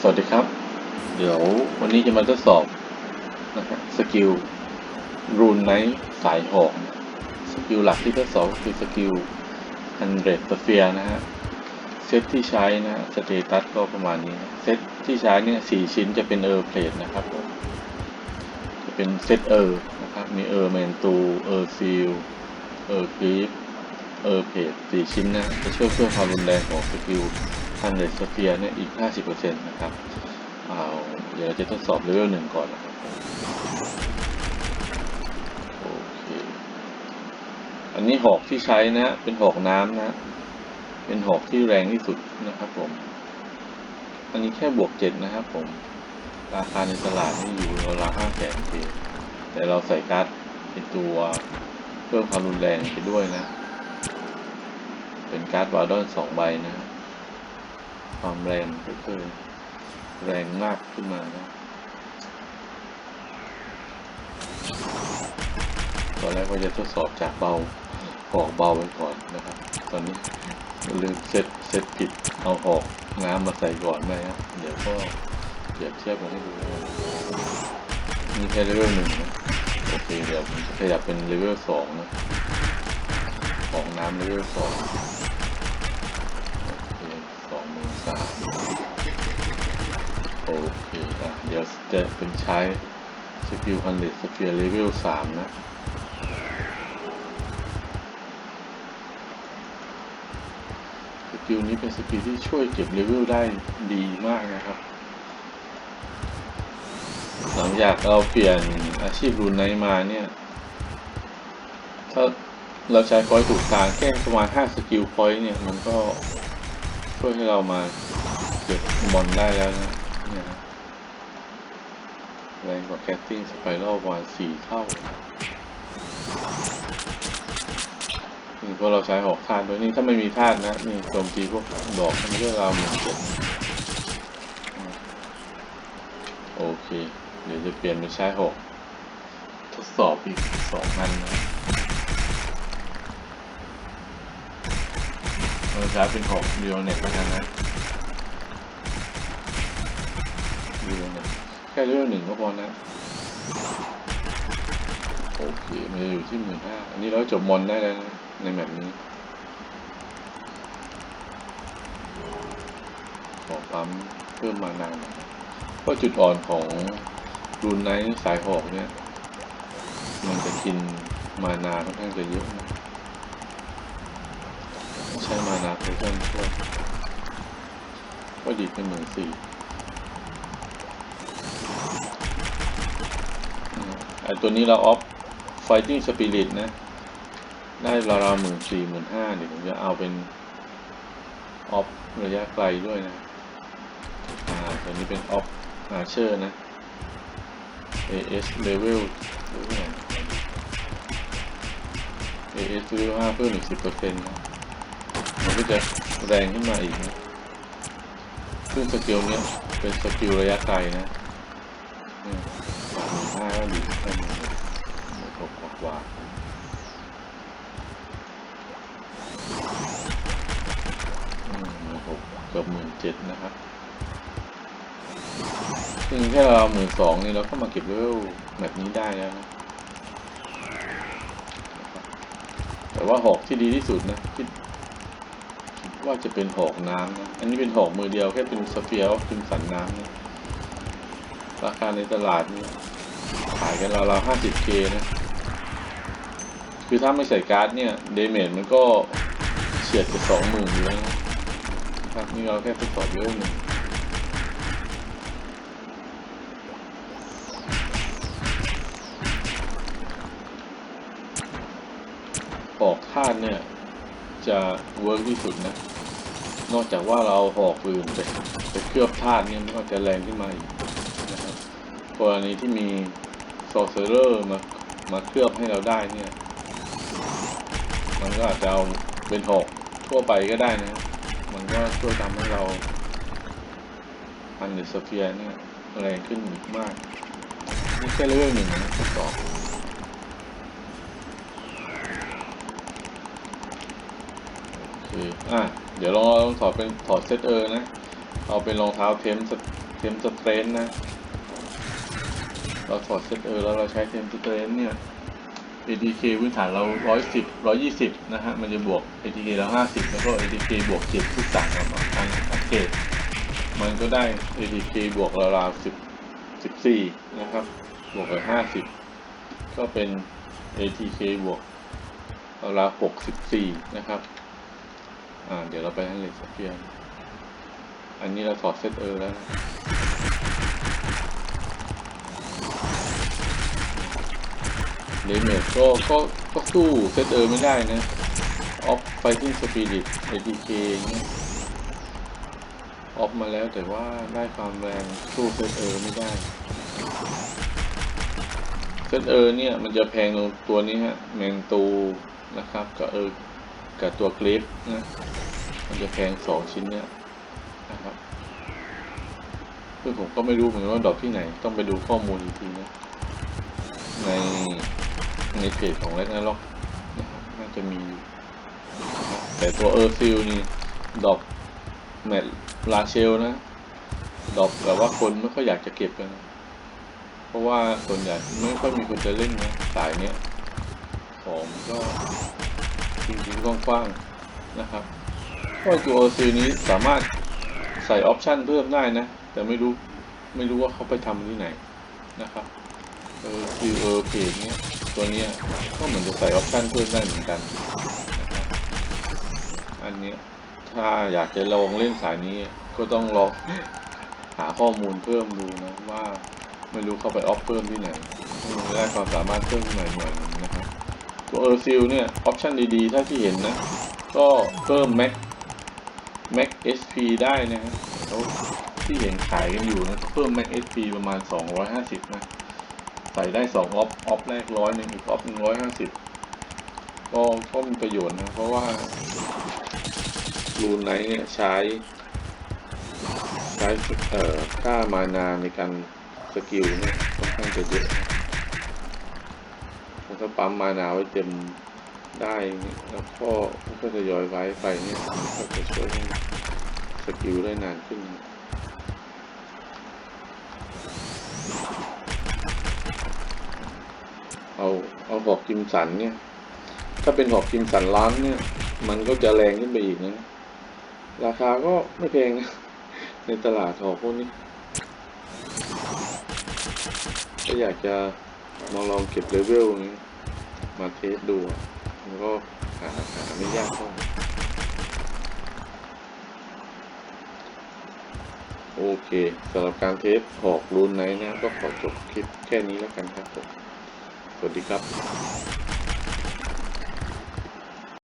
สวัสดีครับ เดี๋ยววันนี้จะมาทดสอบนะฮะสกิลรูนไนท์สายหอกสกิลหลักที่ทดสอบคือสกิลฮันเดรดเฟียนะฮะเซตที่ใช้นะสเตตัสก็ประมาณนี้ เซตที่ใช้เนี่ยสี่ชิ้นจะเป็นเออร์เพลทนะครับจะเป็นเซตเออร์นะครับมีเออร์แมนตูเออร์ซีลเออร์กรีฟเออร์เพลทสี่ชิ้นนะจะช่วยเพิ่มความรุนแรงของสกิล ฮันเดรดสเฟียเนี่ยอีก 50%นะครับเอาเดี๋ยวเราจะทดสอบเลเวลหนึ่งก่อนนะครับโอเคอันนี้หอกที่ใช้นะเป็นหอกน้ำนะ เป็นหอกที่แรงที่สุดนะครับผม อันนี้แค่บวกเจ็ดนะครับผม ราคาในตลาดนี่อยู่ราวห้าแสนเคแต่เราใส่การ์ดเป็นตัวเพิ่มความรุนแรงไปด้วยนะ เป็นการ์ดวาร์ดอนสองใบนะ ความแรงก็คือแรงมากขึ้นมานะตอนแรกว่าจะทดสอบจากเบาหอกเบาไว้ก่อนนะครับ ตอนนี้ลืมเซตเซตผิดเอาหอกน้ำมาใส่ก่อนนะครับเดี๋ยวก็เปรียบเทียบกันให้ดูนี่แค่เลเวลหนึ่งนะโอเคเดี๋ยวผมจะขยับเป็นเลเวลสองนะของน้ำเลเวลสองโอเคสองหมื่นสาม โอเคอะเดี๋ยวจะเป็นใช้สกิลพันเลสสเฟียร์เลเวลสามนะสกิลนี้เป็นสกิลที่ช่วยเก็บเลเวลได้ดีมากนะครับ หลังจากเราเปลี่ยนอาชีพรูนไนมาเนี่ย ถ้าเราใช้พอยต์ถูกทางแค่ประมาณ 5 สกิลพอยต์เนี่ย มันก็ ช่วยให้เรามาเก็บบอลได้แล้วนะเนี่ยนะแรงกว่าแคสติ้งสไปรัลประมาณ4เท่านี่พอเราใช้หอกธาตุด้วยนี่ถ้าไม่มีธาตุนะนี่โจมตีพวกดอกมันก็ราวหมื่นเจ็ดโอเค เดี๋ยวจะเปลี่ยนเป็นใช้หอกทดสอบอีกสองอันนะ เราใช้เป็นหกเดียวเน็ตแล้วกันนะดียวเน็ตแค่เรื่องหนึ่งก็พอนะ โอเคมันจะอยู่ที่หมื่นห้าอันนี้เราจบมอนได้แล้วนะในแบบนี้ ขอปั๊มเพิ่มมานานเพราะจุดอ่อนของรูนไนท์สายหอกเนี่ย มันจะกินมานาค่อนข้างจะเยอะนะ ใช้มานาเพิ่มช่วยก็ดีเป็นหมื่นสี่ไอตัวนี้เราออฟ Fighting Spirit นะ ได้ราวๆหมื่นสี่หมื่นห้าเดี๋ยวผมจะเอาเป็นออฟระยะไกลด้วยนะ อ่า ตัวนี้เป็นออฟอาเชอร์นะ AS level หรือว่า AS level ห้าเพิ่มอีกสิบเปอร์เซ็นต์นะ มันก็จะแรงขึ้นมาอีกนะซึ่งสกิลเนี้ยเป็นสกิลระยะไกลนะเนี่ยสามหมื่นห้าดีแค่นี้หนหกกว่าหกเกือบหมื่นเจ็ดนะครับ ซึ่งแค่เราหมื่นสองนี่เราก็มาเก็บเลเวลแบบนี้ได้แล้วนะแต่ว่าหอกที่ดีที่สุดนะคิดคิด ว่าจะเป็นหอกน้ำนะอันนี้เป็นหอกมือเดียวแค่เป็นสเฟียร์คิมสันน้ำนะราคาในตลาดนี่ขายกันราวๆห้าสิบเคนะ คือถ้าไม่ใส่การ์ดเนี่ย เดเมจมันก็เฉียดไปสองหมื่นอยู่แล้วนะครับนี่เราแค่ทดสอบเยอะหนึ่งหอกธาตุเนี่ย จะเวิร์กที่สุดนะ นอกจากว่าเราเอาหอกอื่นไปไปเคลือบธาตุเนี่ยมันก็จะแรงขึ้นมาอีกนะครับกรณีที่มีโซเซอร์มามาเคลือบให้เราได้เนี่ย มันก็อาจจะเอาเป็นหอกทั่วไปก็ได้นะ มันก็ช่วยทำให้เราพันหรือสเฟียเนี่ยแรงขึ้นมากนี่แค่เรื่องหนึ่งนะทดสอบโอเคอะ ดี๋ยวลองลองถอดเป็นถอดเซตเออร์นะ เอาเป็นรองเท้าเทมสเทมสเตรนนะ เราถอดเซตเออแล้วเราใช้เทมสเตรนเนี่ย ATK พื้นฐานเรา 110 120 นะฮะ มันจะบวก ATK เรา50 แล้วก็ ATK บวก 7 ทุกต่างกันมาทางสังเกตมันก็ได้ ATK บวกราวๆ10 14 นะครับ บวกกับ 50 ก็เป็น ATK บวกราวๆ64 นะครับ อ่าเดี๋ยวเราไปทางเลยสักเปียนอันนี้เราถอดเซตเออแล้วเดเมจก็ก็ก็สู้เซตเออร์ไม่ได้นะออฟไฟติ้งสปิริตเอทีเคเงี้ยออฟมาแล้วแต่ว่าได้ความแรงสู้เซตเออร์ไม่ได้เซตเออร์เนี่ยมันจะแพงลงตัวนี้ฮะแมงตูนะครับกับเออ กับตัวกรฟนะมันจะแพงสองชิ้นเนี่ยนะครับซึ่งผมก็ไม่รู้เหมือนกันว่าดอกที่ไหน ต้องไปดูข้อมูลอีกทีนะในในเพจของเล็กนาล็อกนะครับน่าจะมี แต่ตัวเออร์ซิลนี่ดอกแมทลาเชลนะ ดอกแบบว่าคนไม่ค่อยอยากจะเก็บกันเพราะว่าส่วนใหญ่ไม่ค่อยมีคนจะเล่นนะสายเนี้ยของมั นก็จริงกว้างๆนะครับเพราตัวเออร์ซิลนี้สามารถใส่ออปชันเพิ่มได้นะ แต่ไม่รู้ไม่รู้ว่าเขาไปทำที่ไหนนะครับเออคือเออเพจเนี้ยตัวเนี้ยก็เหมือนจะใส่ออปชันเพิ่มได้เหมือนกัน อันเนี้ยถ้าอยากจะลองเล่นสายนี้ก็ต้องลองหาข้อมูลเพิ่มดูนะว่าไม่รู้เข้าไปออฟเพิ่มที่ไหนให้มันได้ความสามารถเพิ่มขึ้นมาหน่อยหนึงน ตัวเออร์ซิลเนี่ย ออปชันดีๆ ถ้าที่เห็นนะ ก็เพิ่ม Mac Mac SP ได้นะฮะแล้วที่เห็นขายกันอยู่นะ เพิ่ม Mac SP ประมาณ 250 นะ ใส่ได้สองออฟออฟแรกร้อยหนึ่งอีกออฟหนึ่งร้อยห้าสิบก็ก็มีประโยชน์นะ เพราะว่ารูนไนเนี่ยใช้ ใช้เอ่อค่ามานาในการสกิลเนี่ยค่อนข้างจะเยอะ มันก็ปั๊มมานาไว้เต็มได้แล้วก็ก็จะย้อยไว้ไปเนี่ยก็จะช่วยให้สกิลได้นานขึ้นเอาเอาหอกกิมสันเนี่ย ถ้าเป็นหอกกิมสันล้านเนี่ย มันก็จะแรงขึ้นไปอีกนะ ราคาก็ไม่แพงนะ ในตลาดหอกพวกนี้ ก็อยากจะ มาลองเก็บเลเวลนี้ มาเทสดูมันก็หาหาไม่ยากเท่าไหร่โอเคสำหรับการเทสหอกรูนไนนะก็ขอจบคลิปแค่นี้แล้วกันครับผมสวัสดีครับ